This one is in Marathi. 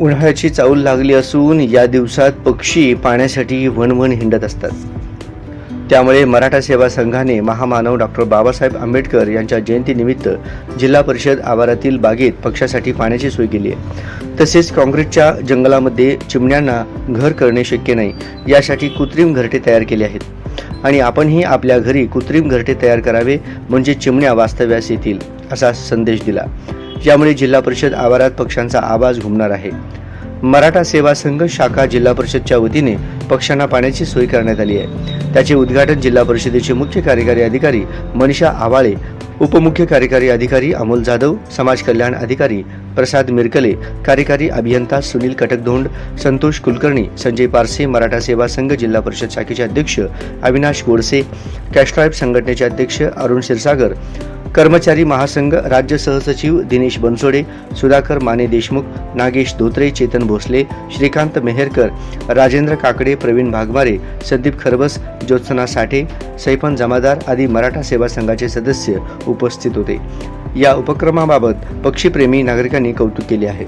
उन्हाळ्याची चाऊल लागली असून या दिवसात पक्षी पाण्यासाठी वणवण हिंडत असतात. त्यामुळे मराठा सेवा संघाने महामानव डॉक्टर बाबासाहेब आंबेडकर यांच्या जयंतीनिमित्त जिल्हा परिषद आवारातील बागेत पक्षासाठी पाण्याची सोय केली आहे. तसेच काँक्रीटच्या जंगलामध्ये चिमण्यांना घर करणे शक्य नाही यासाठी कृत्रिम घरटे तयार केले आहेत. आणि आपणही आपल्या घरी कृत्रिम घरटे तयार करावे म्हणजे चिमण्या वास्तव्यास येतील असा संदेश दिला. यामुळे जिल्हा परिषद आवारात पक्षांचा आवाज घुमणार आहे. मराठा सेवा संघ शाखा जिल्हा परिषदच्या वतीने पक्षांना पाण्याची सोय करण्यात आली आहे. त्याचे उद्घाटन जिल्हा परिषदेचे मुख्य कार्यकारी अधिकारी मनीषा आवाळे उपमुख्य कार्यकारी अधिकारी अमोल जाधव समाज कल्याण अधिकारी प्रसाद मिरकले कार्यकारी अभियंता सुनील कटकधोंड संतोष कुलकर्णी संजय पारसे मराठा सेवा संघ जिल्हा परिषद शाखेचे अध्यक्ष अविनाश गोडसे कॅस्ट्राईब संघटनेचे अध्यक्ष अरुण क्षीरसागर कर्मचारी महासंघ राज्य सहसचिव दिनेश बनसोडे सुधाकर माने देशमुख नागेश धोत्रे चेतन भोसले श्रीकांत मेहरकर राजेंद्र काकडे प्रवीण भागमारे संदीप खरबस ज्योत्सना साठे सैफन जमादार आदी मराठा सेवा संघाचे सदस्य उपस्थित होते. या उपक्रमाबाबत पक्षीप्रेमी नागरिकांनी कौतुक केले आहे.